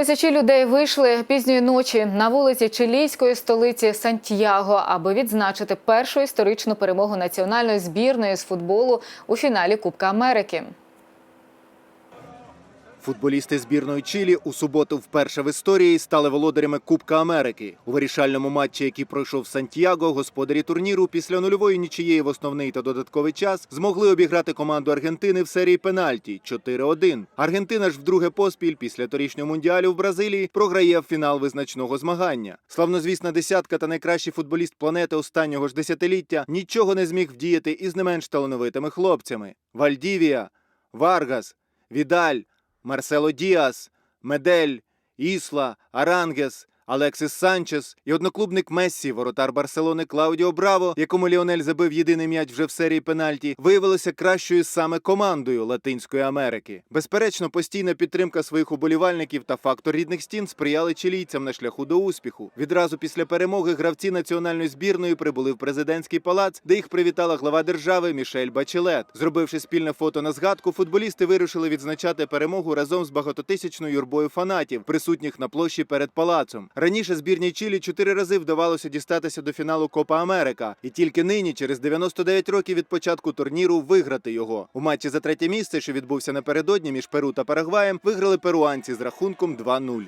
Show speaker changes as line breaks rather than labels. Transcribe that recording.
Тисячі людей вийшли пізньої ночі на вулиці чилійської столиці Сантьяго, аби відзначити першу історичну перемогу національної збірної з футболу у фіналі Кубка Америки.
Футболісти збірної Чилі у суботу вперше в історії стали володарями Кубка Америки. У вирішальному матчі, який пройшов в Сантьяго, господарі турніру після нульової нічиєї в основний та додатковий час змогли обіграти команду Аргентини в серії пенальті 4-1. Аргентина ж вдруге поспіль після торічнього мундіалю в Бразилії програє в фінал визначного змагання. Славнозвісна десятка та найкращий футболіст планети останнього ж десятиліття нічого не зміг вдіяти із не менш талановитими хлопцями: Вальдівія, Варгас, Відаль. Марсело Діас, Медель, Ісла, Арангес, Алексис Санчес і одноклубник Мессі, воротар Барселони Клаудіо Браво, якому Ліонель забив єдиний м'яч вже в серії пенальті, виявилося кращою саме командою Латинської Америки. Безперечно, постійна підтримка своїх уболівальників та фактор рідних стін сприяли чилійцям на шляху до успіху. Відразу після перемоги гравці національної збірної прибули в президентський палац, де їх привітала глава держави Мішель Бачелет. Зробивши спільне фото на згадку, футболісти вирушили відзначати перемогу разом з багатотисячною юрбою фанатів, присутніх на площі перед палацом. Раніше збірній Чилі чотири рази вдавалося дістатися до фіналу Копа Америка, і тільки нині, через 99 років від початку турніру, виграти його. У матчі за третє місце, що відбувся напередодні між Перу та Парагваєм, виграли перуанці з рахунком 2-0.